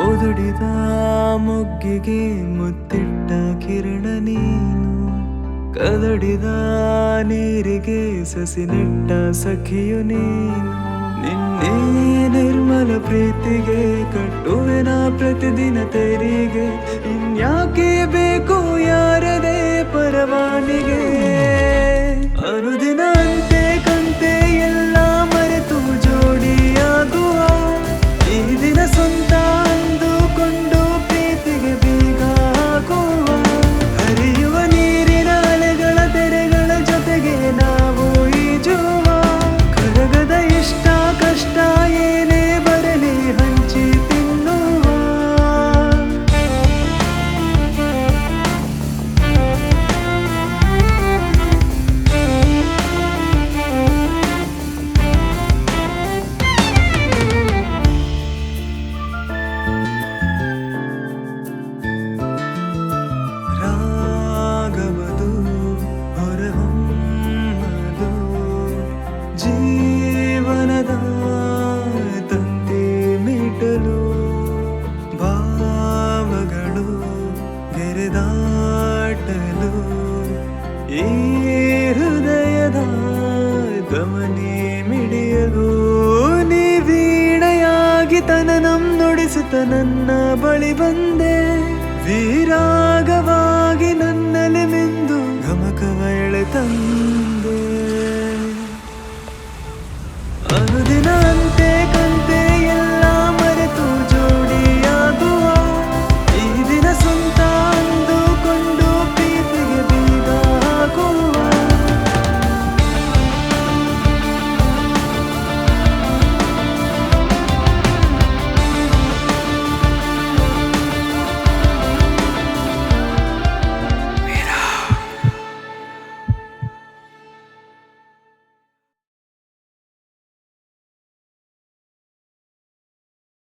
ಮುದುಡಿದ ಮುಗ್ಗಿಗೆ ಮುತ್ತಿಟ್ಟ ಕಿರಣ ನೀನು. ಕದಡಿದ ನೀರಿಗೆ ಸಸಿ ನೆಟ್ಟ ಸಖಿಯು ನೀನು. ನಿನ್ನೇ ನಿರ್ಮಲ ಪ್ರೀತಿಗೆ ಕಟ್ಟುವೆನ ಪ್ರತಿದಿನ ತೆರಿಗೆ. ಇನ್ಯಾಕೆ ಬೇಕು ಈ ಹೃದಯದ ಮಿಡಿಯಲು ನೀ ವೀಣೆಯಾಗಿ ನನ್ನ ಬಳಿ ಬಂದೆ. ವೀರ